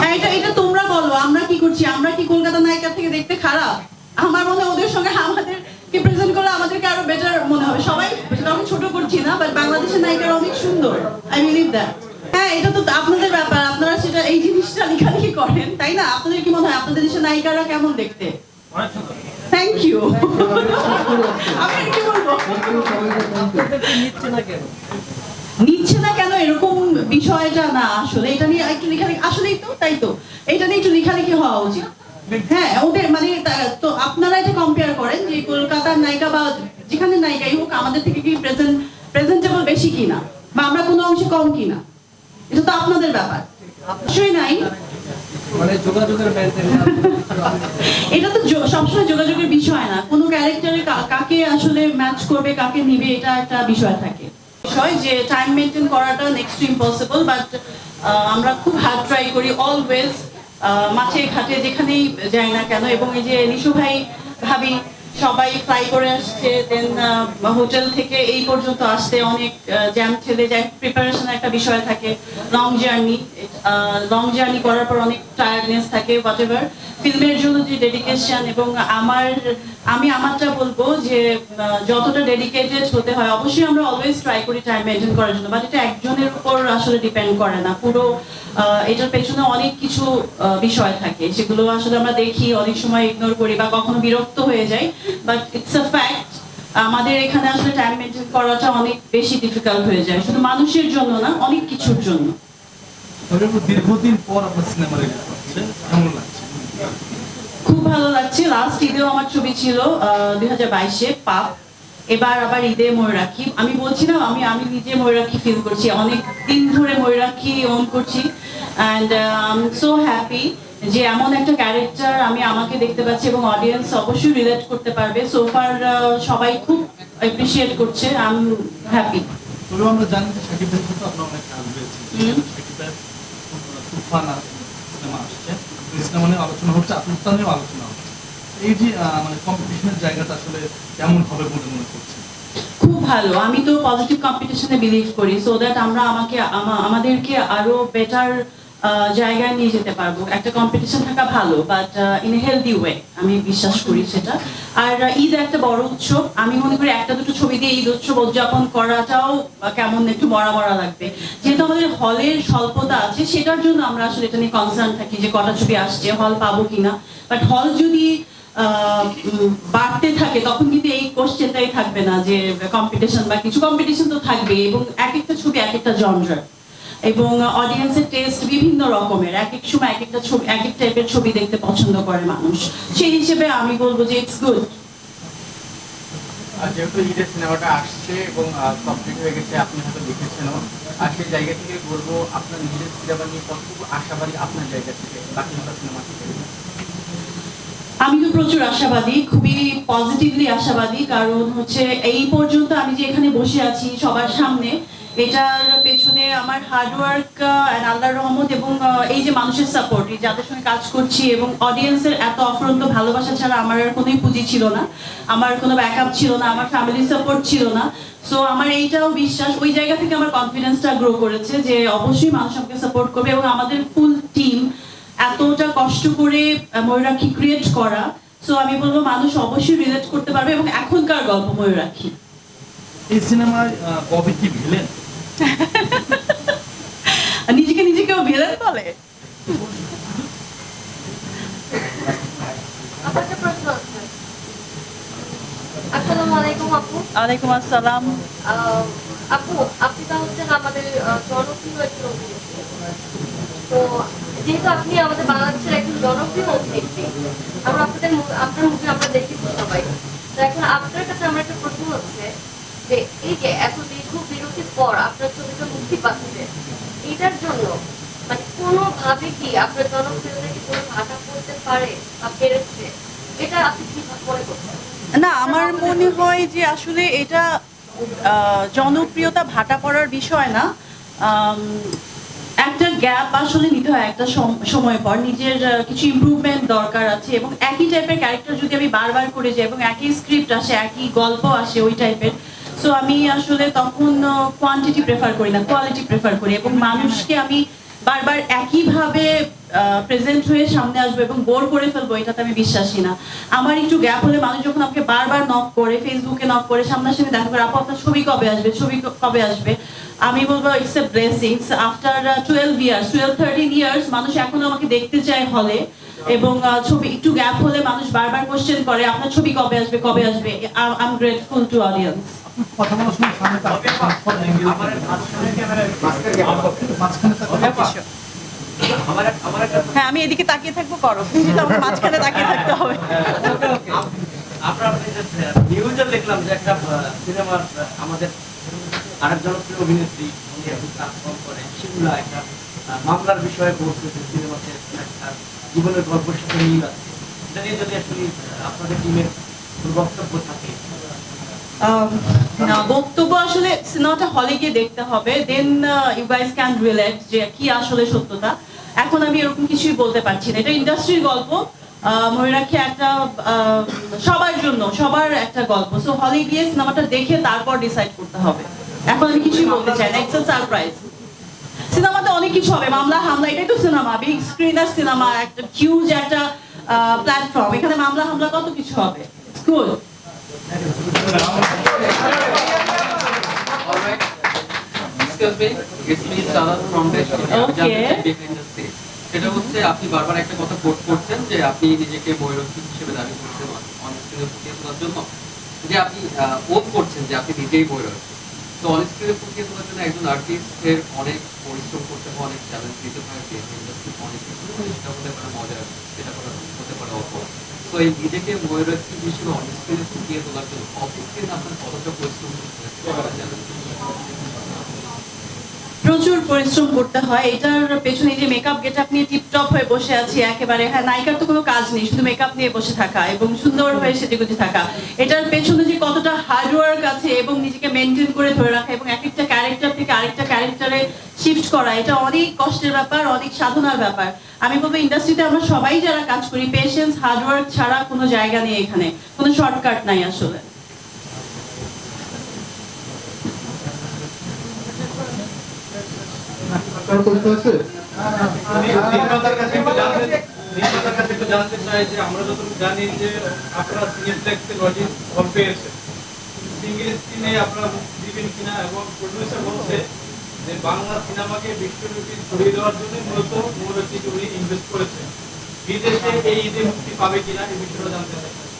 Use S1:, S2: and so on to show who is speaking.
S1: হ্যাঁ এটা এটা তোমরা বলো আমরা কি করছি? আমরা কি কলকাতা নায়িকা থেকে দেখতে খারাপ? আমার মনে ওদের সঙ্গে আমাদের কে প্রেজেন্ট করলে আমাদেরকে আরও বেটার মনে হবে। সবাই আমি ছোট করছি না বাট বাংলাদেশের নায়িকারা অনেক সুন্দর। আই বিলিভ দ্যাট হ্যাঁ এটা তো আপনাদের ব্যাপার। আপনারা সেটা এই জিনিসটা লেখালেখি করেন তাই না? আপনাদের কি মনে হয়? আপনাদের দেশের নায়িকারা কেমন দেখতে? থ্যাংক ইউ আমি কি বলব? নিচ্ছে না কেন এরকম বিষয়টা? না আসলে এটা নিয়ে একটু লেখালেখি আসলেই তো তাই তো। এটা নিয়ে একটু লেখালেখি হওয়া উচিত। হ্যাঁ ওদের মানে তো আপনারা এটা কম্পেয়ার করেন যে কলকাতার নায়িকা বা যেখানে নায়িকাই হোক আমাদের থেকে কি প্রেজেন্ট প্রেজেন্টেবল বেশি কিনা? বা আমরা কোনো অংশে কম কিনা? এটা তো আপনাদের ব্যাপার। অবশ্যই নাই।
S2: মানে
S1: এটা তো সবসময় যোগাযোগের বিষয় না। কোনো ক্যারেক্টারে কাকে আসলে ম্যাচ করবে কাকে নিবে এটা একটা বিষয় থাকে। বিষয় যে টাইম মেনটেন করাটা নেক্সট টু ইম্পসিবল বাট আমরা খুব হার্ড ট্রাই করি অলওয়েজ মাঠে, ঘাটে, যেখানেই যাই না কেন। এবং এই যে নিশু ভাই, ভাবি, সবাই ফ্লাই করে আসছে দেন হোটেল থেকে এই পর্যন্ত আসতে অনেক জ্যাম ঠেলে যায়। প্রিপারেশন একটা বিষয় থাকে লং জার্নি লং জার্নি করার পর অনেক টায়ার্ডনেস থাকে হোয়াট এভার ফিল্মের জন্য যে ডেডিকেশন এবং আমার, আমি আমারটা বলব যে যতটা ডেডিকেটেড হতে হয়, অবশ্যই আমরা অলওয়েজ ট্রাই করি টাইম মেনটেন করার জন্য বাট এটা একজনের উপর আসলে ডিপেন্ড করে না। পুরো এটার পেছনে অনেক কিছু বিষয় থাকে, সেগুলো আসলে আমরা দেখি, অনেক সময় ইগনোর করি বা কখনো বিরক্ত হয়ে যাই বাট ইটস আ ফ্যাক্ট আমাদের এখানে আসলে টাইম মেনটেন করাটা অনেক বেশি ডিফিকাল্ট হয়ে যায়, শুধু মানুষের জন্য না, অনেক কিছুর জন্য।
S3: দীর্ঘদিন পর আপনার সিনেমা কেমন লাগছে?
S1: খুব ভালো লাগছে। লাস্ট ঈদেও আমার ছবি ছিল দুই হাজার বাইশে পাপ। এবার আবার ঈদে ময়ূরাক্ষী। আমি বলছি না আমি আমি নিজে ময়ূরাক্ষী ফিল করছি। অনেক দিন ধরে ময়ূরাক্ষী ওন করছি। অ্যান্ড আই সো হ্যাপি যে এমন একটা ক্যারেক্টার আমি আমাকে দেখতে পাচ্ছি এবং অডিয়েন্স অবশ্যই রিলেট করতে পারবে। সোফার সবাই খুব অ্যাপ্রিসিয়েট করছে। আই এম হ্যাপি
S3: আমরা জানি সাকিব ভাইয়ের সাথে আপনার অনেক কাজ হয়েছে সাকিব ভাইয়ের তুফানা সিনেমা আসছে এই সিনেমা নিয়ে আলোচনা হচ্ছে তা নিয়েও আলোচনা হচ্ছে। এই যে মানে কম্পিটিশনের জায়গাটা আসলে কেমন হবে বলে মনে করছে
S1: খুব ভালো। আমি তো পজিটিভ কম্পিটিশনে বিলিভ করি সো দ্যাট আমরা আমাকে, আমা- আমাদেরকে আরও বেটার জায়গায় নিয়ে যেতে পারব। একটা কম্পিটিশন থাকা ভালো বাট ইন হেলদি ওয়ে আমি বিশ্বাস করি সেটা। আর ঈদ একটা বড় উৎসব। আমি মনে করি একটা দুটো ছবি দিয়ে ঈদ উৎসব উদযাপন করাটাও কেমন একটু মরা মরা লাগবে। যেহেতু আমাদের হলের স্বল্পতা আছে, সেটার জন্য আমরা আসলে এটা নিয়ে কনসার্ন থাকি যে কটা ছবি আসছে হল পাবো কিনা। বাট হল যদি বাড়তে থাকে, তখন কিন্তু এই কোশ্চেনটাই থাকবে না যে কম্পিটিশন বা কিছু কম্পিটিশন তো থাকবে এবং এক একটা ছবি এক একটা জনরার এবং অডিয়েন্সের টেস্ট বিভিন্ন রকমের। এক এক সময় এক একটা ছবি এক এক টাইপের ছবি দেখতে পছন্দ করে মানুষ। সেই হিসেবে আমি বলব যে ইটস গুড
S4: যেহেতু ঈদের সিনেমাটা আসছে এবং কমপ্লিট হয়ে গেছে আপনি হয়তো দেখেছেনও আর সেই জায়গা থেকে বলব আপনার নিজের সিনেমা নিয়ে কতটুকু আশাবাদী আপনার জায়গা থেকে বাকি সিনেমা থেকে?
S1: আমি তো প্রচুর আশাবাদী খুবই পজিটিভলি আশাবাদী কারণ হচ্ছে এই পর্যন্ত আমি যে এখানে বসে আছি সবার সামনে এটার পেছনে আমার হার্ডওয়ার্ক আল্লাহর রহমত এবং এই যে মানুষের সাপোর্ট এই যাদের সঙ্গে কাজ করছি এবং অডিয়েন্সের এত অফরন্ত ভালোবাসা ছাড়া আমার আর কোনোই পুঁজি ছিল না। আমার কোনো ব্যাকআপ ছিল না, আমার ফ্যামিলি সাপোর্ট ছিল না। সো আমার এইটাও বিশ্বাস, ওই জায়গা থেকে আমার কনফিডেন্সটা গ্রো করেছে যে অবশ্যই মানুষ আমাকে সাপোর্ট করবে এবং আমাদের ফুল টিম এতটা কষ্ট করে ময়ূরাক্ষী ক্রিয়েট করা। সো আমি বলব মানুষ অবশ্যই রিলেট করতে পারবে এবং এখনকার গল্প ময়ূরাক্ষী।
S3: এই সিনেমায় ববি কি ভিলেন
S1: আর নিজেকে নিজেকেও
S5: আলাইকুম
S1: আসসালাম।
S5: আপু আপনি তো হচ্ছেন আমাদের জনপ্রিয় একজন অভিনেত্রী তো যেহেতু আপনি আমাদের বাংলাদেশের একজন জনপ্রিয় অভিনেত্রী আমরা আপনাদের আপনার মুভি আমরা দেখেছি সবাই। তো এখন আপনার কাছে আমার একটা প্রশ্ন হচ্ছে যে এই যে এত দীর্ঘ বিরতির পর আপনার ছবিটা মুক্তি পাচ্ছে এটার জন্য মানে কি আপনার জনপ্রিয়তা কি কোনো ভাটা পড়তে পারে বা পেরেছে? এটা আপনি কি মনে করছেন?
S1: না, আমার মনে হয় যে আসলে এটা জনপ্রিয়তা ভাটা পড়ার বিষয় না। একটা গ্যাপ আসলে নিতে হয় একটা সময় পর। নিজের কিছু ইম্প্রুভমেন্ট দরকার আছে এবং একই টাইপের ক্যারেক্টার যদি আমি বারবার করে যাই এবং একই স্ক্রিপ্ট আসে, একই গল্প আসে ওই টাইপের সো আমি আসলে তখন কোয়ান্টিটি প্রেফার করি না কোয়ালিটি প্রেফার করি এবং মানুষকে আমি বারবার একইভাবে প্রেজেন্ট হয়ে সামনে আসব এবং বোর করে ফেলব, এটাতে আমি বিশ্বাসী না। আমার একটু গ্যাপ হলে মানুষ যখন আমাকে বারবার নক করে ফেসবুকে নক করে, সামনাসামনি দেখা করে, আপু, আপনার ছবি কবে আসবে? ছবি কবে আসবে? আমি বলব it's a blessings after twelve years twelve thirteen years মানুষ এখনও আমাকে দেখতে চায় হলে এবং ছবি, একটু গ্যাপ হলে মানুষ বারবার কোশ্চেন করে, আপনার ছবি কবে আসবে? কবে আসবে? I am grateful to audience
S3: কথা বলার সময় সামনে তাকান। মাঝখানে তাকান।
S1: হ্যাঁ আমি এদিকে তাকিয়ে থাকব করো। আমাকে মাঝখানে তাকিয়ে থাকতে হবে।
S6: আপনার নিউজে দেখলাম যে একটা সিনেমার আমাদের আরেক জনপ্রিয় অভিনেত্রী কাজকর্ম করে সেগুলো একটা মামলার বিষয়ে বলতেছে সিনেমাতে একটা জীবনের গল্পের সাথে মিল আছে। এটা নিয়ে যদি আসলে আপনাদের টিমের বক্তব্য থাকে।
S1: না, বক্তব্য আসলে সিনেমাটা হলে গিয়ে দেখতে হবে। Then you guys can relate যে কি আসলে সত্যতা। এখন আমি এরকম কিছুই বলতে পারছি না। এটা ইন্ডাস্ট্রির গল্প। রাখি একটা সবার জন্য, সবার একটা গল্প। সো হলে গিয়ে সিনেমাটা দেখে তারপর ডিসাইড করতে হবে। এখন আমি কিছুই বলতে চাই না। ইটস সারপ্রাইজ সিনেমাতে অনেক কিছু হবে। মামলা, হামলা, এটাই তো সিনেমা। বিগ স্ক্রিনার সিনেমা, একটা হিউজ একটা প্ল্যাটফর্ম এখানে মামলা, হামলা কত কিছু হবে? School
S7: Excuse me, it's from
S1: Okay.
S7: the scene। সেটা হচ্ছে আপনি বারবার একটা কথা কোট করছেন যে আপনি নিজেকে বৈরক্ষিক হিসেবে দাবি করছেন অনস্ক্রিনে জন্য। যে আপনি ওন করছেন যে আপনি নিজেই বৈরক্ষিক তো অনস্ক্রিনে ফুটিয়ে তোলার জন্য একজন আর্টিস্টের অনেক পরিশ্রম করতে হয় অনেক চ্যালেঞ্জ দিতে হয় ইন্ডাস্ট্রি অনেক কিছু সেটা হতে পারে মজার সেটা করে- হতে পারে অপর। তো এই নিজেকে বৈরক্ষিক হিসেবে অনস্ক্রিনে ফুটিয়ে তোলার জন্য অফস্ক্রিন আপনার কতটা পরিশ্রম করতে হয়
S1: প্রচুর পরিশ্রম করতে হয়। এটার পেছনে যে মেকআপ গেটআপ নিয়ে টিপটপ হয়ে বসে আছি একেবারে। হ্যাঁ নায়িকার তো কোনো কাজ নেই, শুধু মেকআপ নিয়ে বসে থাকা এবং সুন্দর হয়ে সেটি সেজেগুজে থাকা। এটার পেছনে যে কতটা হার্ডওয়ার্ক আছে এবং নিজেকে মেনটেন করে ধরে রাখা এবং এক একটা ক্যারেক্টার থেকে আরেকটা ক্যারেক্টারে শিফট করা, এটা অনেক কষ্টের ব্যাপার, অনেক সাধনার ব্যাপার। আমি বলব ইন্ডাস্ট্রিতে আমরা সবাই যারা কাজ করি পেশেন্স হার্ডওয়ার্ক ছাড়া কোনো জায়গা নেই এখানে। কোনো শর্টকাট নাই আসলে।
S8: কার প্রশ্ন আছে?
S2: আপনারা সিনেপ্লেক্সে দিবেন কিনা এবং প্রডিউসার বলছে যে বাংলা দেওয়ার জন্য মূলত ইনভেস্ট করেছেন। বিদেশে এই ঈদে মুক্তি পাবে কিনা এই বিষয়টা জানতে চাই।